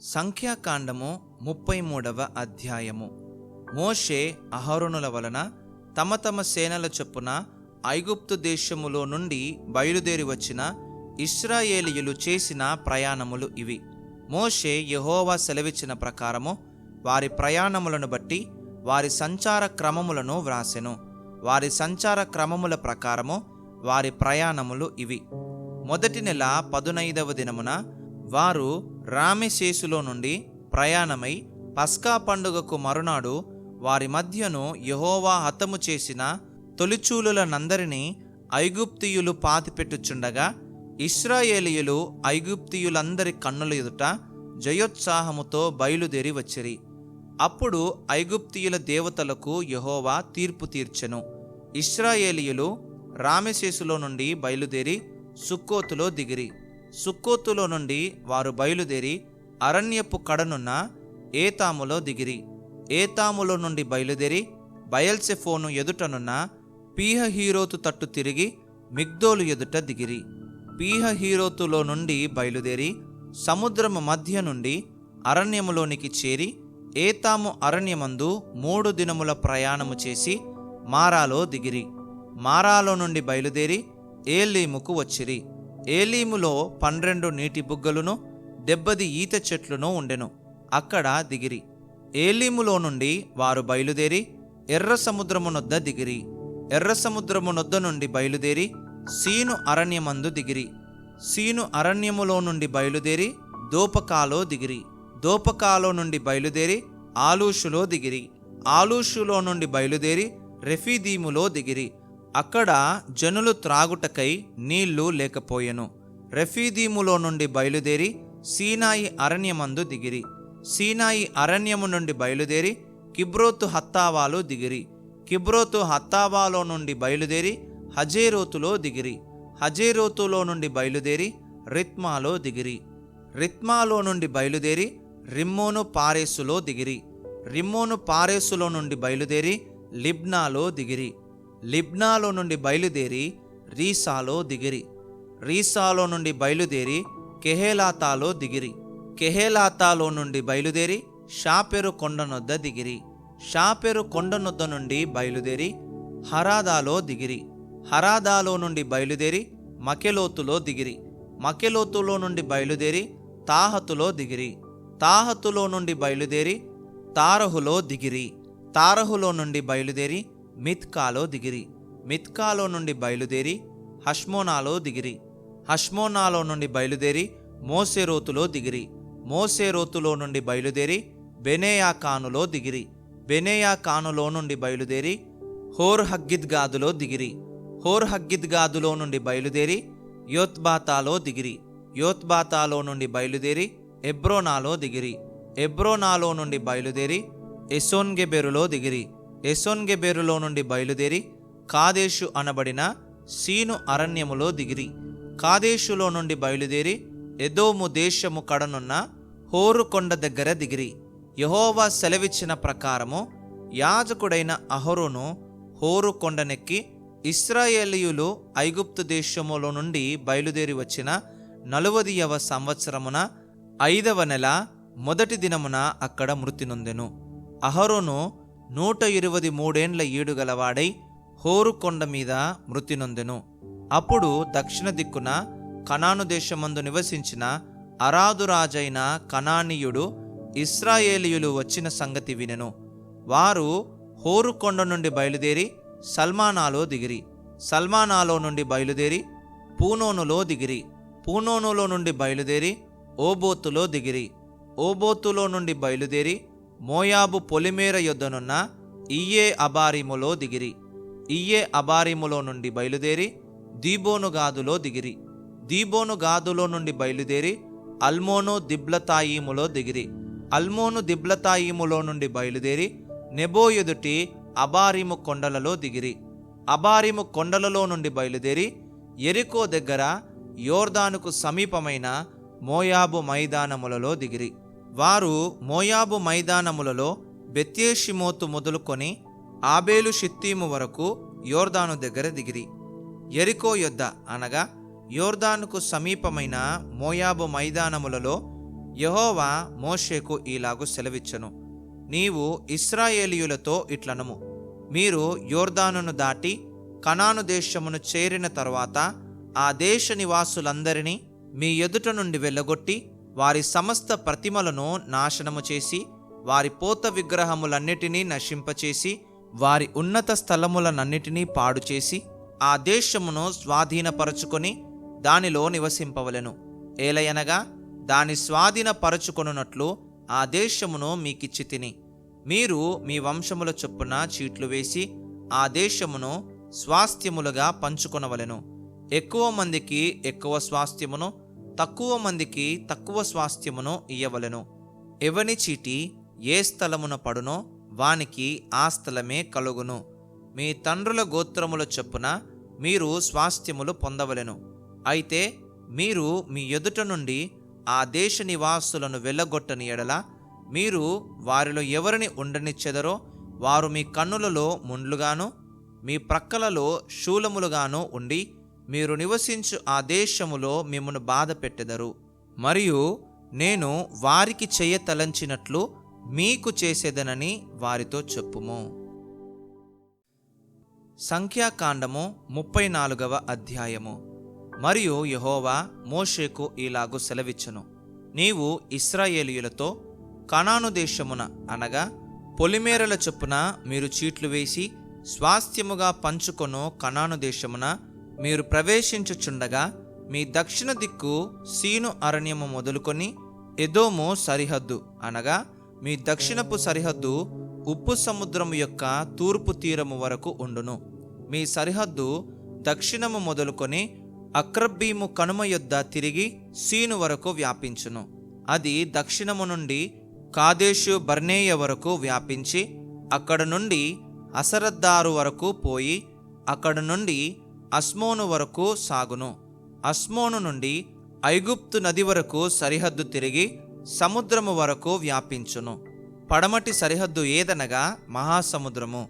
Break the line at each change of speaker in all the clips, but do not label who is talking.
సంఖ్యాకాండము ముప్పై మూడవ అధ్యాయము. మోషే అహరుణుల వలన తమ తమ సేనల చొప్పున ఐగుప్తు దేశములో నుండి బయలుదేరి వచ్చిన ఇస్రాయేలీయులు చేసిన ప్రయాణములు ఇవి. మోషే యహోవా సెలవిచ్చిన ప్రకారము వారి ప్రయాణములను బట్టి వారి సంచార క్రమములను వ్రాసెను. వారి సంచార క్రమముల ప్రకారము వారి ప్రయాణములు ఇవి. మొదటి నెల పదునైదవ దినమున వారు రామెశేసులో నుండి ప్రయాణమై పస్కా పండుగకు మరునాడు వారి మధ్యను యహోవా హతము చేసిన తొలిచూలులనందరినీ ఐగుప్తియులు పాతిపెట్టుచుండగా ఇస్రాయేలీయులు ఐగుప్తియులందరి కన్నుల ఎదుట జయోత్సాహముతో బయలుదేరి వచ్చిరి. అప్పుడు ఐగుప్తియుల దేవతలకు యహోవా తీర్పు తీర్చెను. ఇస్రాయేలీయులు రామెసేసులో నుండి బయలుదేరి సుక్కోతులో దిగిరి. సుక్కోతులో నుండి వారు బయలుదేరి అరణ్యపు కడనున్న ఏతాములో దిగిరి. ఏతాములో నుండి బయలుదేరి బయల్సెఫోను ఎదుటనున్న పీహ హీరోతు తట్టు తిరిగి మిగ్దోలు ఎదుట దిగిరి. పీహ హీరోతులో నుండి బయలుదేరి సముద్రము మధ్య నుండి అరణ్యములోనికి చేరి ఏతాము అరణ్యమందు మూడు దినముల ప్రయాణము చేసి మారాలో దిగిరి. మారాలో నుండి బయలుదేరి ఏలీముకు వచ్చిరి. ఏలీములో పన్నెండు నీటి బుగ్గలును దెబ్బది ఈత చెట్లును ఉండెను. అక్కడ దిగిరి. ఏలీములో నుండి వారు బయలుదేరి ఎర్ర సముద్రమునొద్ద దిగిరి. ఎర్ర సముద్రమునొద్ద నుండి బయలుదేరి సీను అరణ్యమందు దిగిరి. సీను అరణ్యములో నుండి బయలుదేరి దోపకాలో దిగిరి. దోపకాలో నుండి బయలుదేరి ఆలూషులో దిగిరి. ఆలూషులో నుండి బయలుదేరి రెఫీదీములో దిగిరి. అక్కడ జనులు త్రాగుటకై నీళ్ళు లేకపోయెను. రెఫీదీములో నుండి బయలుదేరి సీనాయి అరణ్యమందు దిగిరి. సీనాయి అరణ్యము నుండి బయలుదేరి కిబ్రోతు హత్తావాలో దిగిరి. కిబ్రోతు హత్తావాలో నుండి బయలుదేరి హజేరోతులో దిగిరి. హజేరోతులో నుండి బయలుదేరి రిత్మాలో దిగిరి. రిత్మాలో నుండి బయలుదేరి రిమ్మోను పారేసులో దిగిరి. రిమ్మోను పారేసులో నుండి బయలుదేరి లిబ్నాలో దిగిరి. లిబ్నాలో నుండి బయలుదేరి రీసాలో దిగిరి. రీసాలో నుండి బయలుదేరి కెహేలాతాలో దిగిరి. కెహేలాతాలో నుండి బయలుదేరి షాపెరు కొండనొద్ద దిగిరి. షాపెరు కొండనొద్ద నుండి బయలుదేరి హరాదాలో దిగిరి. హరాదాలో నుండి బయలుదేరి మకెలోతులో దిగిరి. మకెలోతులో నుండి బయలుదేరి తాహతులో దిగిరి. తాహతులో నుండి బయలుదేరి తారహులో దిగిరి. తారహులో నుండి బయలుదేరి మిత్కాలో దిగిరి. మిత్కాలో నుండి బయలుదేరి హష్మోనాలో దిగిరి. హష్మోనాలో నుండి బయలుదేరి మోసేరోతులో దిగిరి. మోసేరోతులో నుండి బయలుదేరి బెనేయాకానులో దిగిరి. బెనేయాకానులో నుండి బయలుదేరి హోర్ హగ్గిద్గాదులో దిగిరి. హోర్ హగ్గిద్గాదులో నుండి బయలుదేరి యోత్బాతాలో దిగిరి. యోత్బాతాలో నుండి బయలుదేరి ఎబ్రోనాలో దిగిరి. ఎబ్రోనాలో నుండి బయలుదేరి ఎసోన్గెబెరులో దిగిరి. ఎసోన్గెబేరులో నుండి బయలుదేరి కాదేశు అనబడిన సీను అరణ్యములో దిగిరి. కాదేశులో నుండి బయలుదేరి ఎదోము దేశము కడనున్న హోరుకొండ దగ్గర దిగిరి. యహోవా సెలవిచ్చిన ప్రకారము యాజకుడైన అహరోను హోరు కొండనెక్కి ఇస్రాయేలీయులు ఐగుప్తు దేశములో నుండి బయలుదేరి వచ్చిన నలువదియవ సంవత్సరమున ఐదవ నెల మొదటి దినమున అక్కడ మృతి నొందెను. అహరోను నూట ఇరవది మూడేండ్ల ఈడుగలవాడై హోరుకొండ మీద మృతి నొందెను. అప్పుడు దక్షిణ దిక్కున కనాను దేశమందు నివసించిన అరాదురాజైన కణానీయుడు కనానీయుడు ఇస్రాయేలీయులు వచ్చిన సంగతి వినెను. వారు హోరుకొండ నుండి బయలుదేరి సల్మానాలో దిగిరి. సల్మానాలో నుండి బయలుదేరి పూనోనులో దిగిరి. పూనోనులో నుండి బయలుదేరి ఓబోతులో దిగిరి. ఓబోతులో నుండి బయలుదేరి మోయాబు పొలిమేర యొద్దనున్న ఇయ్యే అబారిములో దిగిరి. ఇయ్యే అబారిములో నుండి బయలుదేరి దీబోను గాదులో దిగిరి. దీబోను గాదులో నుండి బయలుదేరి అల్మోను దిబ్లతాయిములో దిగిరి. అల్మోను దిబ్లతాయిములో నుండి బయలుదేరి నెబో ఎదుటి అబారిము కొండలలో దిగిరి. అబారిము కొండలలో నుండి బయలుదేరి ఎరికో దగ్గర యోర్దానుకు సమీపమైన మోయాబు మైదానములలో దిగిరి. వారు మోయాబు మైదానములలో బెత్యేషిమోతు మొదలుకొని ఆబేలు షిత్తీము వరకు యోర్దాను దగ్గర దిగిరి. ఎరికో యొద్ద అనగా యోర్దానుకు సమీపమైన మోయాబు మైదానములలో యహోవా మోషేకు ఈలాగు సెలవిచ్చను. నీవు ఇస్రాయేలీయులతో ఇట్లనము. మీరు యోర్దానును దాటి కనాను దేశమును చేరిన తర్వాత ఆ దేశ నివాసులందరినీ మీ ఎదుట నుండి వెళ్ళగొట్టి వారి సమస్త ప్రతిమలను నాశనము చేసి వారి పోత విగ్రహములన్నిటినీ నశింపచేసి వారి ఉన్నత స్థలములనన్నిటినీ పాడు చేసి ఆ దేశమును స్వాధీనపరచుకొని దానిలో నివసింపవలెను. ఏలయనగా దాని స్వాధీనపరచుకొనున్నట్లు ఆ దేశమును మీకిచ్చి తిని మీరు మీ వంశముల చొప్పున చీట్లు వేసి ఆ దేశమును స్వాస్థ్యములుగా పంచుకొనవలెను. ఎక్కువ మందికి ఎక్కువ స్వాస్థ్యమును తక్కువ మందికి తక్కువ స్వాస్థ్యమును ఇయ్యవలెను. ఎవని చీటి ఏ స్థలమున పడునో వానికి ఆ స్థలమే కలుగును. మీ తండ్రుల గోత్రముల చొప్పున మీరు స్వాస్థ్యములు పొందవలెను. అయితే మీరు మీ ఎదుట నుండి ఆ దేశ నివాసులను వెళ్ళగొట్టని ఎడల మీరు వారిలో ఎవరిని ఉండనిచ్చెదరో వారు మీ కన్నులలో ముండ్లుగాను మీ ప్రక్కలలో శూలములుగాను ఉండి మీరు నివసించు ఆ దేశములో మిమ్మను బాధ పెట్టెదరు. మరియు నేను వారికి చెయ్య తలంచినట్లు మీకు చేసేదనని వారితో చెప్పుము. సంఖ్యాకాండము ముప్పై నాలుగవ అధ్యాయము. మరియు యహోవా మోషేకు ఇలాగు సెలవిచ్చను. నీవు ఇస్రాయేలీయులతో కణాను దేశమున అనగా పొలిమేరల చొప్పున మీరు చీట్లు వేసి స్వాస్థ్యముగా పంచుకొను కణాను దేశమున మీరు ప్రవేశించుచుండగా మీ దక్షిణ దిక్కు సీను అరణ్యము మొదలుకొని ఎదోము సరిహద్దు. అనగా మీ దక్షిణపు సరిహద్దు ఉప్పు సముద్రము యొక్క తూర్పు తీరము వరకు ఉండును. మీ సరిహద్దు దక్షిణము మొదలుకొని అక్రబ్బీము కనుమ యొద్ద తిరిగి సీను వరకు వ్యాపించును. అది దక్షిణము నుండి కాదేశు బర్నేయ వరకు వ్యాపించి అక్కడ నుండి అసరద్దారు వరకు పోయి అక్కడ నుండి అస్మోను వరకు సాగును. అస్మోను నుండి ఐగుప్తు నది వరకు సరిహద్దు తిరిగి సముద్రము వరకు వ్యాపించును. పడమటి సరిహద్దు ఏదనగా మహాసముద్రము.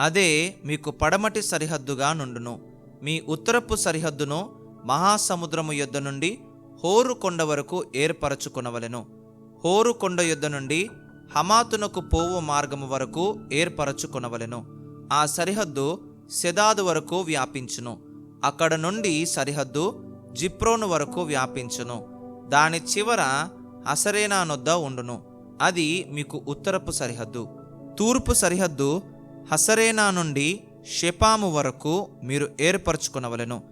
అదే మీకు పడమటి సరిహద్దుగా నుండును. మీ ఉత్తరపు సరిహద్దును మహాసముద్రము యొద్ద నుండి హోరు కొండ వరకు ఏర్పరచుకునవలెను. హోరు కొండ యొద్ద నుండి హమాతునకు పోవు మార్గము వరకు ఏర్పరచుకునవలెను. ఆ సరిహద్దు సెదాదు వరకు వ్యాపించును. అక్కడ నుండి సరిహద్దు జిప్రోను వరకు వ్యాపించును. దాని చివర అసరేనా నొద్ద ఉండును. అది మీకు ఉత్తరపు సరిహద్దు. తూర్పు సరిహద్దు హసరేనా నుండి షెపాము వరకు మీరు ఏర్పరచుకునవలెను.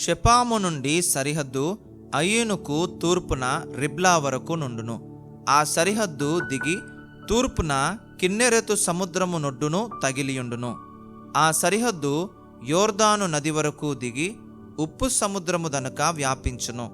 షెపాము నుండి సరిహద్దు అయ్యూనుకు తూర్పున రిబ్లా వరకు నుండును. ఆ సరిహద్దు దిగి తూర్పున కిన్నెరెతు సముద్రము నొడ్డును తగిలియుండును. ఆ సరిహద్దు యోర్దాను నది వరకు దిగి ఉప్పు సముద్రము దనక వ్యాపించును.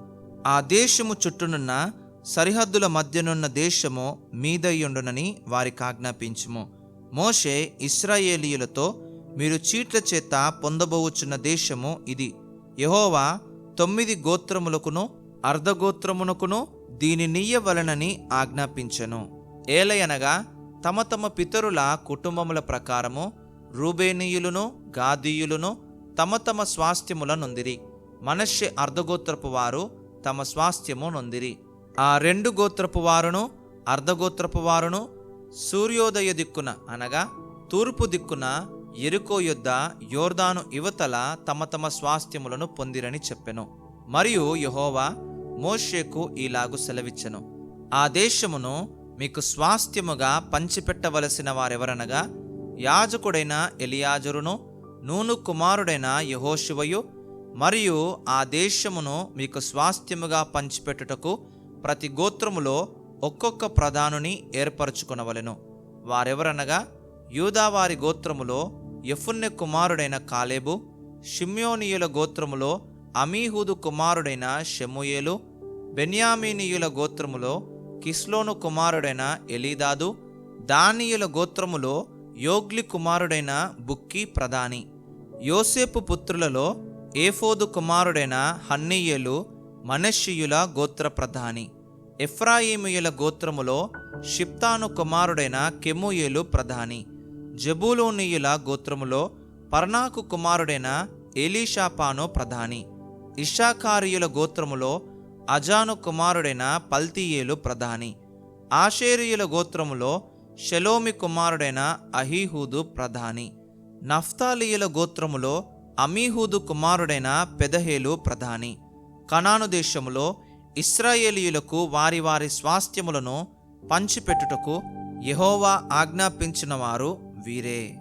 ఆ దేశము చుట్టూనున్న సరిహద్దుల మధ్యనున్న దేశము మీదయ్యుండునని వారికి ఆజ్ఞాపించుము. మోషే ఇస్రాయేలీయులతో మీరు చీట్ల చేత పొందబోవచ్చున్న దేశము ఇది. యహోవా తొమ్మిది గోత్రములకును అర్ధగోత్రమునకును దీని నీయవలనని ఆజ్ఞాపించెను. ఏలయనగా తమ తమ పితరుల కుటుంబముల ప్రకారము రూబేనీయులను గాదీయులను తమ తమ స్వాస్థ్యముల నొందిరి మనష్య అర్ధగోత్రపు వారు తమ స్వాస్థ్యము నొందిరి. ఆ రెండు గోత్రపు వారును అర్ధగోత్రపు వారును సూర్యోదయ దిక్కున అనగా తూర్పు దిక్కున ఎరుకో యొద్ద యోర్దాను యువతల తమ తమ స్వాస్థ్యములను పొందిరని చెప్పెను. మరియు యహోవా మోషేకు ఇలాగు సెలవిచ్చెను. ఆ దేశమును మీకు స్వాస్థ్యముగా పంచిపెట్టవలసిన వారెవరనగా యాజకుడైన ఎలియాజరును నూను కుమారుడైన యహోశివయు మరియు ఆ దేశమును మీకు స్వాస్థ్యముగా పంచిపెట్టుటకు ప్రతి గోత్రములో ఒక్కొక్క ప్రధానుని ఏర్పరచుకొనవలెను. వారెవరనగా యూదావారి గోత్రములో యఫున్నె కుమారుడైన కాలేబు షిమ్యోనీయుల గోత్రములో అమీహూదు కుమారుడైన షెముయేలు బెన్యామీనీయుల గోత్రములో కిస్లోను కుమారుడైన ఎలీదాదు దానియుల గోత్రములో యోగ్లి కుమారుడైన బుక్కి ప్రధాని. యోసేపు పుత్రులలో ఏఫోదు కుమారుడైన హన్నీయులు మనష్షియుల గోత్ర ప్రధాని. ఎఫ్రాయిమీయుల గోత్రములో షిప్తాను కుమారుడైన కెముయేలు ప్రధాని. జబూలోనియుల గోత్రములో పర్నాకు కుమారుడైన ఎలీషాపాను ప్రధాని. ఇషాకారియుల గోత్రములో అజాను కుమారుడైన పల్తీయేలు ప్రధాని. ఆషేరియుల గోత్రములో షెలోమి కుమారుడైన అహీహూదు ప్రధాని. నఫ్తాలీయుల గోత్రములో అమీహూదు కుమారుడైన పెదహేలు ప్రధాని. కనాను దేశములో ఇస్రాయేలీయులకు వారి వారి స్వాస్థ్యములను పంచిపెట్టుటకు యహోవా ఆజ్ఞాపించిన వారు వీరే.